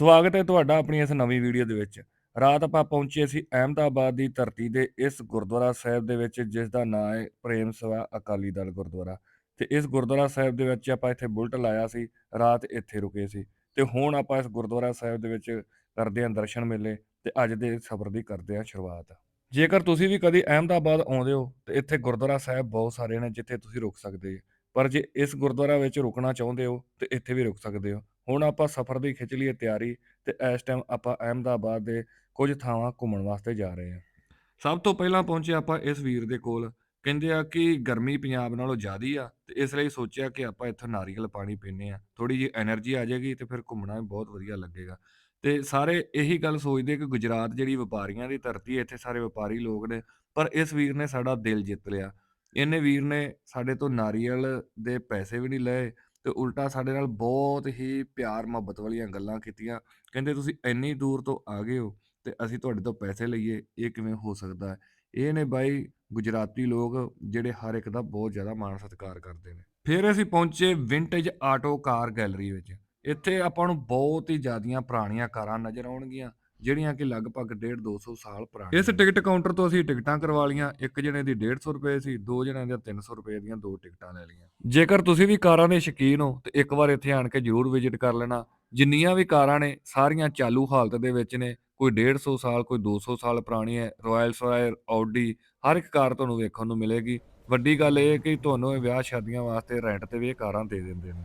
ਸਵਾਗਤ ਹੈ ਤੁਹਾਡਾ ਆਪਣੀ ਇਸ ਨਵੀਂ ਵੀਡੀਓ ਦੇ ਵਿੱਚ। ਰਾਤ ਆਪਾਂ ਪਹੁੰਚੇ ਸੀ ਅਹਿਮਦਾਬਾਦ ਦੀ ਧਰਤੀ ਦੇ ਇਸ ਗੁਰਦੁਆਰਾ ਸਾਹਿਬ ਦੇ ਵਿੱਚ, ਜਿਸ ਦਾ ਨਾਮ ਹੈ ਪ੍ਰੇਮ ਸਭਾ ਅਕਾਲੀ ਦਲ ਗੁਰਦੁਆਰਾ। ਤੇ ਇਸ ਗੁਰਦੁਆਰਾ ਸਾਹਿਬ ਦੇ ਵਿੱਚ ਆਪਾਂ ਇੱਥੇ ਬੁਲਟ ਲਾਇਆ ਸੀ, ਰਾਤ ਇੱਥੇ ਰੁਕੇ ਸੀ। ਤੇ ਹੁਣ ਆਪਾਂ ਇਸ ਗੁਰਦੁਆਰਾ ਸਾਹਿਬ ਦੇ ਵਿੱਚ ਕਰਦੇ ਹਾਂ ਦਰਸ਼ਨ ਮੇਲੇ ਤੇ ਅੱਜ ਦੇ ਸਫ਼ਰ ਦੀ ਕਰਦੇ ਹਾਂ ਸ਼ੁਰੂਆਤ। ਜੇਕਰ ਤੁਸੀਂ ਵੀ ਕਦੀ ਅਹਿਮਦਾਬਾਦ ਆਉਂਦੇ ਹੋ, ਤੇ ਇੱਥੇ ਗੁਰਦੁਆਰਾ ਸਾਹਿਬ ਬਹੁਤ ਸਾਰੇ ਨੇ ਜਿੱਥੇ ਤੁਸੀਂ ਰੁਕ ਸਕਦੇ ਹੋ। ਪਰ ਜੇ ਇਸ ਗੁਰਦੁਆਰਾ ਵਿੱਚ ਰੁਕਣਾ ਚਾਹੁੰਦੇ ਹੋ, ਤੇ ਇੱਥੇ ਵੀ ਰੁਕ ਸਕਦੇ ਹੋ। ਹੁਣ ਆਪਾਂ ਸਫ਼ਰ ਦੀ ਖਿੱਚ ਲਈਏ ਤਿਆਰੀ, ਤੇ ਇਸ ਟਾਈਮ ਆਪਾਂ ਅਹਿਮਦਾਬਾਦ ਦੇ ਕੁਝ ਥਾਵਾਂ ਘੁੰਮਣ ਵਾਸਤੇ ਜਾ ਰਹੇ ਹਾਂ। ਸਭ ਤੋਂ ਪਹਿਲਾਂ ਪਹੁੰਚੇ ਆਪਾਂ ਇਸ ਵੀਰ ਦੇ ਕੋਲ। ਕਹਿੰਦੇ ਆ ਕਿ ਗਰਮੀ ਪੰਜਾਬ ਨਾਲੋਂ ਜ਼ਿਆਦੀ ਆ, ਤੇ ਇਸ ਲਈ ਸੋਚਿਆ ਕਿ ਆਪਾਂ ਇੱਥੇ ਨਾਰੀਅਲ ਪਾਣੀ ਪੀਨੇ ਆ ਥੋੜੀ ਜੀ એનર્ਜੀ ਆ ਜਾਏਗੀ ਤੇ ਫਿਰ ਘੁੰਮਣਾ ਵੀ ਬਹੁਤ ਵਧੀਆ ਲੱਗੇਗਾ। ਤੇ ਸਾਰੇ ਇਹੀ ਗੱਲ ਸੋਚਦੇ ਕਿ ਗੁਜਰਾਤ ਜਿਹੜੀ ਵਪਾਰੀਆਂ ਦੀ ਧਰਤੀ ਹੈ, ਇੱਥੇ ਸਾਰੇ ਵਪਾਰੀ ਲੋਕ ਨੇ, ਪਰ ਇਸ ਵੀਰ ਨੇ ਸਾਡਾ ਦਿਲ ਜਿੱਤ ਲਿਆ। ਇਹਨੇ ਵੀਰ ਨੇ ਸਾਡੇ ਤੋਂ ਨਾਰੀਅਲ ਦੇ ਪੈਸੇ ਵੀ ਨਹੀਂ ਲਏ ਤੇ ਉਲਟਾ ਸਾਡੇ ਨਾਲ ਬਹੁਤ ਹੀ ਪਿਆਰ ਮੁਹੱਬਤ ਵਾਲੀਆਂ ਗੱਲਾਂ ਕੀਤੀਆਂ। ਕਹਿੰਦੇ, ਤੁਸੀਂ ਇੰਨੀ ਦੂਰ ਤੋਂ ਆ ਗਏ ਹੋ ਤੇ ਅਸੀਂ ਤੁਹਾਡੇ ਤੋਂ ਪੈਸੇ ਲਈਏ, ਇਹ ਕਿਵੇਂ ਹੋ ਸਕਦਾ ਹੈ? ਇਹ ਨੇ ਬਾਈ ਗੁਜਰਾਤੀ ਲੋਕ ਜਿਹੜੇ ਹਰ ਇੱਕ ਦਾ ਬਹੁਤ ਜ਼ਿਆਦਾ ਮਾਣ ਸਤਿਕਾਰ ਕਰਦੇ ਨੇ। ਫਿਰ ਅਸੀਂ ਪਹੁੰਚੇ ਵਿੰਟੇਜ ਆਟੋ ਕਾਰ ਗੈਲਰੀ ਵਿੱਚ। ਇੱਥੇ ਆਪਾਂ ਨੂੰ ਬਹੁਤ ਹੀ ਜ਼ਿਆਦੀਆਂ ਪੁਰਾਣੀਆਂ ਕਾਰਾਂ ਨਜ਼ਰ ਆਉਣਗੀਆਂ। ਜਿਹੜੀਆਂ ਕਿ ਲਗਭਗ 1.5 200 ਸਾਲ ਪੁਰਾਣੀਆਂ ਇਸ ਟਿਕਟ ਕਾਊਂਟਰ ਤੋਂ ਅਸੀਂ ਟਿਕਟਾਂ ਕਰਵਾ ਲੀਆਂ ਇੱਕ ਜਣੇ ਦੀ 150 ਰੁਪਏ ਸੀ ਦੋ ਜਣਿਆਂ ਦੀਆਂ 300 ਰੁਪਏ ਦੀਆਂ ਦੋ ਟਿਕਟਾਂ ਲੈ ਲਈਆਂ ਜੇਕਰ ਤੁਸੀਂ ਵੀ ਕਾਰਾਂ ਦੇ ਸ਼ੌਕੀਨ ਹੋ ਤੇ ਇੱਕ ਵਾਰ ਇੱਥੇ ਆਣ ਕੇ ਜ਼ਰੂਰ ਵਿਜ਼ਿਟ ਕਰ ਲੈਣਾ। ਜਿੰਨੀਆਂ ਵੀ ਕਾਰਾਂ ਨੇ ਸਾਰੀਆਂ ਚਾਲੂ ਹਾਲਤ ਦੇ ਵਿੱਚ ਨੇ। ਕੋਈ 150 ਸਾਲ ਕੋਈ 200 ਸਾਲ ਪੁਰਾਣੀ ਹੈ ਰਾਇਲ ਸਵਾਇਰ ਆਡੀ ਹਰ ਇੱਕ ਕਾਰ ਤੁਹਾਨੂੰ ਵੇਖਣ ਨੂੰ ਮਿਲੇਗੀ। ਵੱਡੀ ਗੱਲ ਇਹ ਹੈ ਕਿ ਤੁਹਾਨੂੰ ਇਹ ਵਿਆਹ ਸ਼ਾਦੀਆਂ ਵਾਸਤੇ ਰੈਂਟ ਤੇ ਵੀ ਇਹ ਕਾਰਾਂ ਦੇ ਦਿੰਦੇ ਨੇ।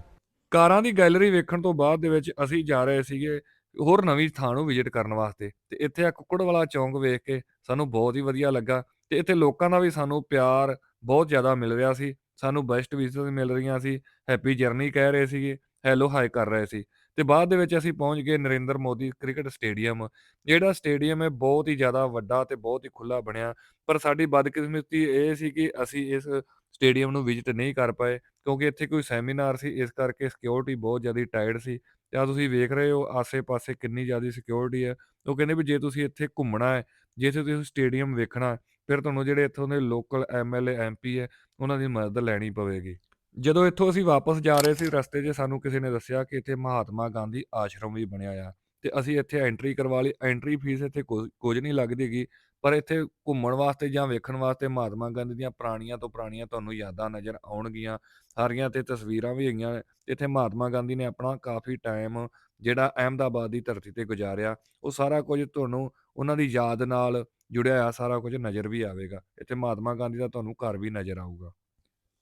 ਕਾਰਾਂ ਦੀ ਗੈਲਰੀ ਵੇਖਣ ਤੋਂ ਬਾਅਦ ਦੇ ਵਿੱਚ ਅਸੀਂ ਜਾ ਰਹੇ ਸੀਗੇ ਹੋਰ ਨਵੀਂ ਥਾਂ ਨੂੰ ਵਿਜ਼ਿਟ ਕਰਨ ਵਾਸਤੇ। ਤੇ ਇੱਥੇ ਆ ਕੁੱਕੜ ਵਾਲਾ ਚੌਂਕ ਵੇਖ ਕੇ ਸਾਨੂੰ ਬਹੁਤ ਹੀ ਵਧੀਆ ਲੱਗਾ ਤੇ ਇੱਥੇ ਲੋਕਾਂ ਦਾ ਵੀ ਸਾਨੂੰ ਪਿਆਰ ਬਹੁਤ ਜ਼ਿਆਦਾ ਮਿਲ ਰਿਹਾ ਸੀ। ਸਾਨੂੰ ਬੈਸਟ ਵਿਜ਼ਿਟਰਸ ਮਿਲ ਰਹੀਆਂ ਸੀ, ਹੈਪੀ ਜਰਨੀ ਕਹਿ ਰਹੇ ਸੀਗੇ, ਹੈਲੋ ਹਾਈ ਕਰ ਰਹੇ ਸੀ। ਤੇ ਬਾਅਦ ਦੇ ਵਿੱਚ ਅਸੀਂ ਪਹੁੰਚ ਗਏ ਨਰਿੰਦਰ ਮੋਦੀ ਕ੍ਰਿਕਟ ਸਟੇਡੀਅਮ। ਜਿਹੜਾ ਸਟੇਡੀਅਮ ਹੈ ਬਹੁਤ ਹੀ ਜ਼ਿਆਦਾ ਵੱਡਾ ਤੇ ਬਹੁਤ ਹੀ ਖੁੱਲਾ ਬਣਿਆ। ਪਰ ਸਾਡੀ ਬਦਕਿਸਮਤੀ ਇਹ ਸੀ ਕਿ ਅਸੀਂ ਇਸ ਸਟੇਡੀਅਮ ਨੂੰ ਵਿਜ਼ਿਟ ਨਹੀਂ ਕਰ ਪਾਏ ਕਿਉਂਕਿ ਇੱਥੇ ਕੋਈ ਸੈਮੀਨਾਰ ਸੀ, ਇਸ ਕਰਕੇ ਸਿਕਿਉਰਿਟੀ ਬਹੁਤ ਜ਼ਿਆਦਾ ਟਾਈਟ ਸੀ। ਤੇ ਆ ਤੁਸੀਂ ਵੇਖ ਰਹੇ ਹੋ ਆਸੇ-ਪਾਸੇ ਕਿੰਨੀ ਜ਼ਿਆਦਾ ਸਿਕਿਉਰਿਟੀ ਹੈ। ਉਹ ਕਹਿੰਦੇ ਵੀ ਜੇ ਤੁਸੀਂ ਇੱਥੇ ਘੁੰਮਣਾ ਹੈ, ਜੇ ਇੱਥੇ ਤੁਸੀਂ ਸਟੇਡੀਅਮ ਵੇਖਣਾ ਫਿਰ ਤੁਹਾਨੂੰ ਜਿਹੜੇ ਇੱਥੋਂ ਦੇ ਲੋਕਲ ਐਮਐਲਏ ਐਮਪੀ ਹੈ, ਉਹਨਾਂ ਦੀ ਮਦਦ ਲੈਣੀ ਪਵੇਗੀ। ਜਦੋਂ ਇੱਥੋਂ ਅਸੀਂ ਵਾਪਸ ਜਾ ਰਹੇ ਸੀ ਰਸਤੇ 'ਚ, ਸਾਨੂੰ ਕਿਸੇ ਨੇ ਦੱਸਿਆ ਕਿ ਇੱਥੇ ਮਹਾਤਮਾ ਗਾਂਧੀ ਆਸ਼ਰਮ ਵੀ ਬਣਿਆ ਆ। ਤੇ ਅਸੀਂ ਇੱਥੇ ਐਂਟਰੀ ਕਰਵਾ ਲਈ ਐਂਟਰੀ ਫੀਸ ਇੱਥੇ ਕੁਝ ਕੁਝ ਨਹੀਂ ਲੱਗਦੀਗੀ ਪਰ ਇੱਥੇ ਘੁੰਮਣ ਵਾਸਤੇ ਜਾਂ ਵੇਖਣ ਵਾਸਤੇ ਮਹਾਤਮਾ ਗਾਂਧੀ ਦੀਆਂ ਪੁਰਾਣੀਆਂ ਤੋਂ ਪੁਰਾਣੀਆਂ ਤੁਹਾਨੂੰ ਯਾਦਾਂ ਨਜ਼ਰ ਆਉਣਗੀਆਂ। ਸਾਰੀਆਂ ਤੇ ਤਸਵੀਰਾਂ ਵੀ ਹੈਗੀਆਂ ਇੱਥੇ ਮਹਾਤਮਾ ਗਾਂਧੀ ਨੇ ਆਪਣਾ ਕਾਫੀ ਟਾਈਮ ਜਿਹੜਾ ਅਹਿਮਦਾਬਾਦ ਦੀ ਧਰਤੀ ਤੇ ਗੁਜ਼ਾਰਿਆ, ਉਹ ਸਾਰਾ ਕੁਝ ਤੁਹਾਨੂੰ ਉਹਨਾਂ ਦੀ ਯਾਦ ਨਾਲ ਜੁੜਿਆ ਹੋਇਆ ਸਾਰਾ ਕੁਝ ਨਜ਼ਰ ਵੀ ਆਵੇਗਾ। ਇੱਥੇ ਮਹਾਤਮਾ ਗਾਂਧੀ ਦਾ ਤੁਹਾਨੂੰ ਘਰ ਵੀ ਨਜ਼ਰ ਆਊਗਾ।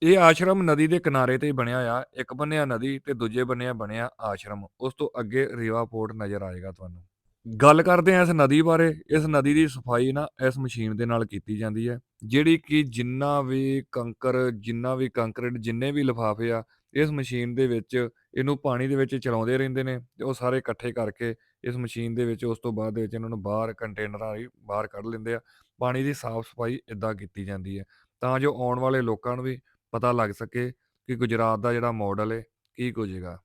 ਇਹ ਆਸ਼ਰਮ ਨਦੀ ਦੇ ਕਿਨਾਰੇ ਤੇ ਬਣਿਆ ਆ ਇੱਕ ਬੰਨਿਆ ਨਦੀ ਤੇ ਦੂਜੇ ਬੰਨੇ ਬਣਿਆ ਆਸ਼ਰਮ। ਉਸ ਤੋਂ ਅੱਗੇ ਰੀਵਾ ਪੋਰਟ ਨਜ਼ਰ ਆਏਗਾ ਤੁਹਾਨੂੰ। ਗੱਲ ਕਰਦੇ ਆ ਇਸ ਨਦੀ ਬਾਰੇ। ਇਸ ਨਦੀ ਦੀ ਸਫ਼ਾਈ ਨਾ ਇਸ ਮਸ਼ੀਨ ਦੇ ਨਾਲ ਕੀਤੀ ਜਾਂਦੀ ਹੈ, ਜਿਹੜੀ ਕਿ ਜਿੰਨਾ ਵੀ ਕੰਕਰ, ਜਿੰਨਾ ਵੀ ਕੰਕਰੀਟ, ਜਿੰਨੇ ਵੀ ਲਿਫਾਫੇ ਆ, ਇਸ ਮਸ਼ੀਨ ਦੇ ਵਿੱਚ ਇਹਨੂੰ ਪਾਣੀ ਦੇ ਵਿੱਚ ਚਲਾਉਂਦੇ ਰਹਿੰਦੇ ਨੇ ਤੇ ਉਹ ਸਾਰੇ ਇਕੱਠੇ ਕਰਕੇ ਇਸ ਮਸ਼ੀਨ ਦੇ ਵਿੱਚ ਉਸ ਤੋਂ ਬਾਅਦ ਦੇ ਵਿੱਚ ਇਹਨਾਂ ਨੂੰ ਬਾਹਰ ਕੰਟੇਨਰਾਂ ਰਾਹੀਂ ਬਾਹਰ ਕੱਢ ਲੈਂਦੇ ਆ। ਪਾਣੀ ਦੀ ਸਾਫ਼ ਸਫ਼ਾਈ ਇਦਾਂ ਕੀਤੀ ਜਾਂਦੀ ਹੈ। ਤਾਂ ਜੋ ਆਉਣ ਵਾਲੇ ਲੋਕਾਂ ਨੂੰ ਵੀ ਪਤਾ ਲੱਗ ਸਕੇ ਕਿ ਗੁਜਰਾਤ ਦਾ ਜਿਹੜਾ ਮਾਡਲ ਹੈ ਕੀ ਕੁਝ ਹੈਗਾ।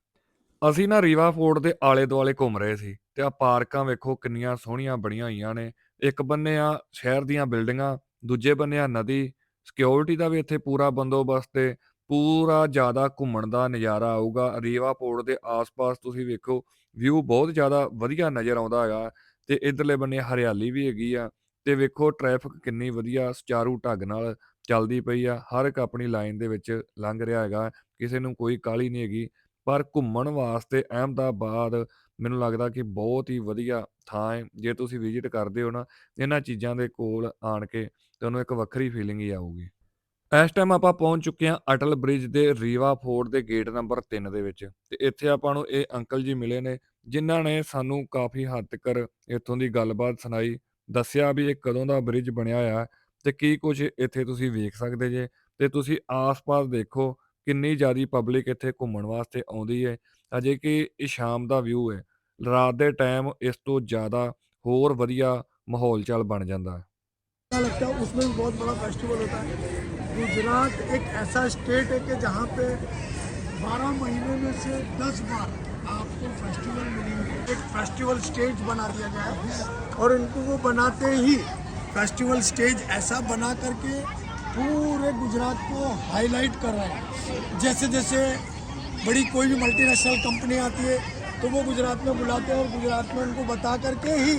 ਅਸੀਂ ਨਾ ਰੀਵਾ ਫੋਰਟ ਦੇ ਆਲੇ ਦੁਆਲੇ ਘੁੰਮ ਰਹੇ ਸੀ ਤੇ ਆ ਪਾਰਕਾਂ ਵੇਖੋ ਕਿੰਨੀਆਂ ਸੋਹਣੀਆਂ ਬਣੀਆਂ ਹੋਈਆਂ ਨੇ। ਇੱਕ ਬੰਨੇ ਆ ਸ਼ਹਿਰ ਦੀਆਂ ਬਿਲਡਿੰਗਾਂ, ਦੂਜੇ ਬੰਨੇ ਆ ਨਦੀ। ਸਿਕਿਉਰਿਟੀ ਦਾ ਵੀ ਇੱਥੇ ਪੂਰਾ ਬੰਦੋਬਸਤ ਹੈ ਪੂਰਾ ਜ਼ਿਆਦਾ ਘੁੰਮਣ ਦਾ ਨਜ਼ਾਰਾ ਆਊਗਾ। ਰੀਵਾ ਪੋਰਟ ਦੇ ਆਸ-ਪਾਸ ਤੁਸੀਂ ਵੇਖੋ ਵਿਊ ਬਹੁਤ ਜ਼ਿਆਦਾ ਵਧੀਆ ਨਜ਼ਰ ਆਉਂਦਾ ਹੈਗਾ। ਤੇ ਇਧਰਲੇ ਬੰਨੇ ਹਰਿਆਲੀ ਵੀ ਹੈਗੀ ਆ। ਤੇ ਵੇਖੋ ਟ੍ਰੈਫਿਕ ਕਿੰਨੀ ਵਧੀਆ ਸੁਚਾਰੂ ਢੰਗ ਨਾਲ ਚੱਲਦੀ ਪਈ ਆ, ਹਰ ਇੱਕ ਆਪਣੀ ਲਾਈਨ ਦੇ ਵਿੱਚ ਲੰਘ ਰਿਹਾ ਹੈਗਾ, ਕਿਸੇ ਨੂੰ ਕੋਈ ਕਾਹਲੀ ਨਹੀਂ ਹੈਗੀ, ਪਰ ਘੁੰਮਣ ਵਾਸਤੇ ਅਹਿਮਦਾਬਾਦ ਮੈਨੂੰ ਲੱਗਦਾ ਕਿ ਬਹੁਤ ਹੀ ਵਧੀਆ ਥਾਂ ਹੈ ਜੇ ਤੁਸੀਂ ਵਿਜ਼ਿਟ ਕਰਦੇ ਹੋ ਨਾ, ਇਹਨਾਂ ਚੀਜ਼ਾਂ ਦੇ ਕੋਲ ਆਣ ਕੇ ਤੁਹਾਨੂੰ ਇੱਕ ਵੱਖਰੀ ਫੀਲਿੰਗ ਹੀ ਆਊਗੀ। ਇਸ ਟਾਈਮ ਆਪਾਂ ਪਹੁੰਚ ਚੁੱਕੇ ਹਾਂ ਅਟਲ ਬ੍ਰਿਜ ਦੇ ਰੀਵਾ ਫੋਰਟ ਦੇ ਗੇਟ ਨੰਬਰ 3 ਦੇ ਵਿੱਚ ਤੇ ਇੱਥੇ ਆਪਾਂ ਨੂੰ ਇਹ ਅੰਕਲ ਜੀ ਮਿਲੇ ਨੇ, ਜਿਨ੍ਹਾਂ ਨੇ ਸਾਨੂੰ ਕਾਫੀ ਹੱਦ ਤੱਕ ਇੱਥੋਂ ਦੀ ਗੱਲਬਾਤ ਸੁਣਾਈ ਦੱਸਿਆ ਵੀ ਇਹ ਕਦੋਂ ਦਾ ਬ੍ਰਿਜ ਬਣਿਆ ਹੋਇਆ ਤੇ ਕੀ ਕੁਝ ਇੱਥੇ ਤੁਸੀਂ ਵੇਖ ਸਕਦੇ ਜੇ ਤੇ ਤੁਸੀਂ ਆਸ-ਪਾਸ ਦੇਖੋ ਕਿੰਨੀ ਜ਼ਿਆਦੀ ਪਬਲਿਕ ਇੱਥੇ ਘੁੰਮਣ ਵਾਸਤੇ ਆਉਂਦੀ ਹੈ ਅਜੇ ਕਿ ਇਹ ਸ਼ਾਮ ਦਾ ਵਿਊ ਹੈ ਰਾਤ ਦੇ ਟਾਈਮ ਇਸ ਤੋਂ ਜ਼ਿਆਦਾ ਹੋਰ ਵਧੀਆ ਮਾਹੌਲ ਚਾਲ ਬਣ ਜਾਂਦਾ ਹੈ अच्छा लगता है उसमें भी बहुत बड़ा फेस्टिवल होता है गुजरात एक ऐसा स्टेट है कि जहाँ पे 12 महीने में से 10 बार आपको फेस्टिवल मिलेंगे एक फेस्टिवल स्टेज बना दिया गया है और इनको वो बनाते ही फेस्टिवल स्टेज ऐसा बना करके पूरे गुजरात को हाईलाइट कर रहे हैं जैसे जैसे बड़ी कोई भी मल्टीनेशनल कंपनी आती है तो वो गुजरात में बुलाते हैं और गुजरात में उनको बता करके ही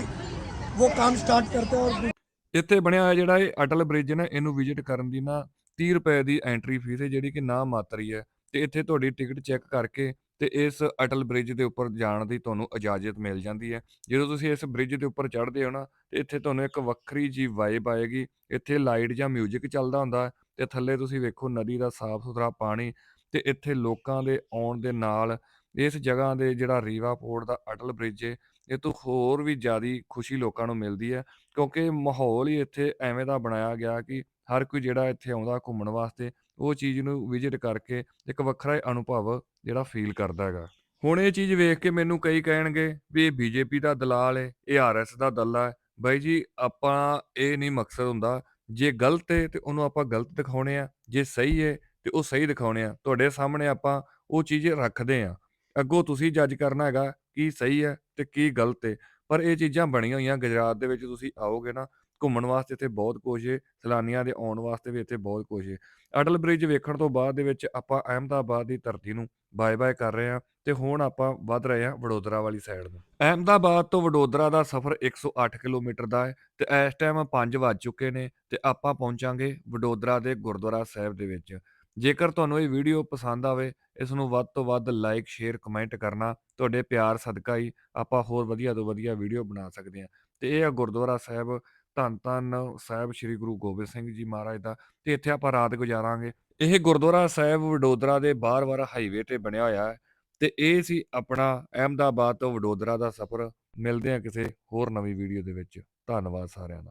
वो काम स्टार्ट करते हैं और ਇੱਥੇ ਬਣਿਆ ਹੋਇਆ ਜਿਹੜਾ ਇਹ ਅਟਲ ਬ੍ਰਿਜ ਨਾ ਇਹਨੂੰ ਵਿਜ਼ਿਟ ਕਰਨ ਦੀ ਨਾ 30 ਰੁਪਏ ਦੀ ਐਂਟਰੀ ਫੀਸ ਹੈ ਜਿਹੜੀ ਕਿ ਨਾ ਮਾਤਰੀ ਹੈ ਤੇ ਇੱਥੇ ਤੁਹਾਡੀ ਟਿਕਟ ਚੈੱਕ ਕਰਕੇ ਤੇ ਇਸ ਅਟਲ ਬ੍ਰਿਜ ਦੇ ਉੱਪਰ ਜਾਣ ਦੀ ਤੁਹਾਨੂੰ ਇਜਾਜ਼ਤ ਮਿਲ ਜਾਂਦੀ ਹੈ। ਜਦੋਂ ਤੁਸੀਂ ਇਸ ਬ੍ਰਿਜ ਦੇ ਉੱਪਰ ਚੜ੍ਹਦੇ ਹੋ ਨਾ, ਤੇ ਇੱਥੇ ਤੁਹਾਨੂੰ ਇੱਕ ਵੱਖਰੀ ਜੀ ਵਾਈਬ ਆਏਗੀ। ਇੱਥੇ ਲਾਈਟ ਜਾਂ 뮤직 ਚੱਲਦਾ ਹੁੰਦਾ ਹੈ ਤੇ ਥੱਲੇ ਤੁਸੀਂ ਵੇਖੋ ਨਦੀ ਦਾ ਸਾਫ਼ ਸੁਥਰਾ ਪਾਣੀ ਤੇ ਇੱਥੇ ਲੋਕਾਂ ਦੇ ਆਉਣ ਦੇ ਨਾਲ ਇਸ ਜਗ੍ਹਾ ਦੇ ਜਿਹੜਾ ਰੀਵਾ ਪੋਰਟ ਦਾ ਅਟਲ ਬ੍ਰਿਜ ਹੈ ਇਹ ਤੋਂ ਹੋਰ ਵੀ ਜ਼ਿਆਦੀ ਖੁਸ਼ੀ ਲੋਕਾਂ ਨੂੰ ਮਿਲਦੀ ਹੈ। ਕਿਉਂਕਿ ਮਾਹੌਲ ਹੀ ਇੱਥੇ ਐਵੇਂ ਦਾ ਬਣਾਇਆ ਗਿਆ ਕਿ ਹਰ ਕੋਈ ਜਿਹੜਾ ਇੱਥੇ ਆਉਂਦਾ ਘੁੰਮਣ ਵਾਸਤੇ ਉਹ ਚੀਜ਼ ਨੂੰ ਵਿਜ਼ਿਟ ਕਰਕੇ ਇੱਕ ਵੱਖਰਾ ਹੀ ਅਨੁਭਵ ਜਿਹੜਾ ਫੀਲ ਕਰਦਾ ਹੈਗਾ। ਹੁਣ ਇਹ ਚੀਜ਼ ਵੇਖ ਕੇ ਮੈਨੂੰ ਕਈ ਕਹਿਣਗੇ ਵੀ ਇਹ ਬੀਜੇਪੀ ਦਾ ਦਲਾਲ ਹੈ ਇਹ ਆਰਐਸ ਦਾ ਦੱਲਾ ਹੈ ਬਾਈ ਜੀ, ਆਪਾਂ ਇਹ ਨਹੀਂ ਮਕਸਦ ਹੁੰਦਾ। ਜੇ ਗਲਤ ਹੈ ਤੇ ਉਹਨੂੰ ਆਪਾਂ ਗਲਤ ਦਿਖਾਉਣੇ ਆ। ਜੇ ਸਹੀ ਹੈ ਤੇ ਉਹ ਸਹੀ ਦਿਖਾਉਣੇ ਆ। ਤੁਹਾਡੇ ਸਾਹਮਣੇ ਆਪਾਂ ਉਹ ਚੀਜ਼ ਰੱਖਦੇ ਆ। ਅੱਗੋਂ ਤੁਸੀਂ ਜੱਜ ਕਰਨਾ ਹੈਗਾ ਕੀ ਸਹੀ ਹੈ ਤੇ ਕੀ ਗਲਤ ਹੈ ਪਰ ਇਹ ਚੀਜ਼ਾਂ ਬਣੀਆਂ ਹੋਈਆਂ ਗੁਜਰਾਤ ਦੇ ਵਿੱਚ ਤੁਸੀਂ ਆਓਗੇ ਨਾ ਘੁੰਮਣ ਵਾਸਤੇ ਇੱਥੇ ਬਹੁਤ ਕੁਝ ਹੈ ਸੈਲਾਨੀਆਂ ਦੇ ਆਉਣ ਵਾਸਤੇ ਵੀ ਇੱਥੇ ਬਹੁਤ ਕੁਝ ਹੈ ਅਟਲ ਬ੍ਰਿਜ ਵੇਖਣ ਤੋਂ ਬਾਅਦ ਦੇ ਵਿੱਚ ਆਪਾਂ ਅਹਿਮਦਾਬਾਦ ਦੀ ਧਰਤੀ ਨੂੰ ਬਾਏ ਬਾਏ ਕਰ ਰਹੇ ਹਾਂ ਤੇ ਹੁਣ ਆਪਾਂ ਵੱਧ ਰਹੇ ਹਾਂ ਵਡੋਦਰਾ ਵਾਲੀ ਸਾਈਡ ਨੂੰ। ਅਹਿਮਦਾਬਾਦ ਤੋਂ ਵਡੋਦਰਾ ਦਾ ਸਫ਼ਰ 108 ਕਿਲੋਮੀਟਰ ਦਾ ਹੈ ਤੇ ਇਸ ਟਾਈਮ 5 ਵੱਜ ਚੁੱਕੇ ਨੇ ਤੇ ਆਪਾਂ ਪਹੁੰਚਾਂਗੇ ਵਡੋਦਰਾ ਦੇ ਗੁਰਦੁਆਰਾ ਸਾਹਿਬ ਦੇ ਵਿੱਚ। ਜੇਕਰ ਤੁਹਾਨੂੰ ਇਹ ਵੀਡੀਓ ਪਸੰਦ ਆਵੇ, ਇਸ ਨੂੰ ਵੱਧ ਤੋਂ ਵੱਧ ਲਾਈਕ ਸ਼ੇਅਰ ਕਮੈਂਟ ਕਰਨਾ, ਤੁਹਾਡੇ ਪਿਆਰ ਸਦਕਾ ਹੀ ਆਪਾਂ ਹੋਰ ਵਧੀਆ ਤੋਂ ਵਧੀਆ ਵੀਡੀਓ ਬਣਾ ਸਕਦੇ ਹਾਂ। ਤੇ ਇਹ ਆ ਗੁਰਦੁਆਰਾ ਸਾਹਿਬ ਧੰਨ ਧੰਨ ਸਾਹਿਬ ਸ੍ਰੀ ਗੁਰੂ ਗੋਬਿੰਦ ਸਿੰਘ ਜੀ ਮਹਾਰਾਜ ਦਾ, ਤੇ ਇੱਥੇ ਆਪਾਂ ਰਾਤ ਗੁਜ਼ਾਰਾਂਗੇ। ਇਹ ਗੁਰਦੁਆਰਾ ਸਾਹਿਬ ਵਡੋਦਰਾ ਦੇ ਬਾਰ-ਬਾਰ ਹਾਈਵੇ ਤੇ ਬਣਿਆ ਹੋਇਆ ਹੈ, ਤੇ ਇਹ ਸੀ ਆਪਣਾ ਅਹਿਮਦਾਬਾਦ ਤੋਂ ਵਡੋਦਰਾ ਦਾ ਸਫ਼ਰ। ਮਿਲਦੇ ਹਾਂ ਕਿਸੇ ਹੋਰ ਨਵੀਂ ਵੀਡੀਓ ਦੇ ਵਿੱਚ। ਧੰਨਵਾਦ ਸਾਰਿਆਂ ਦਾ।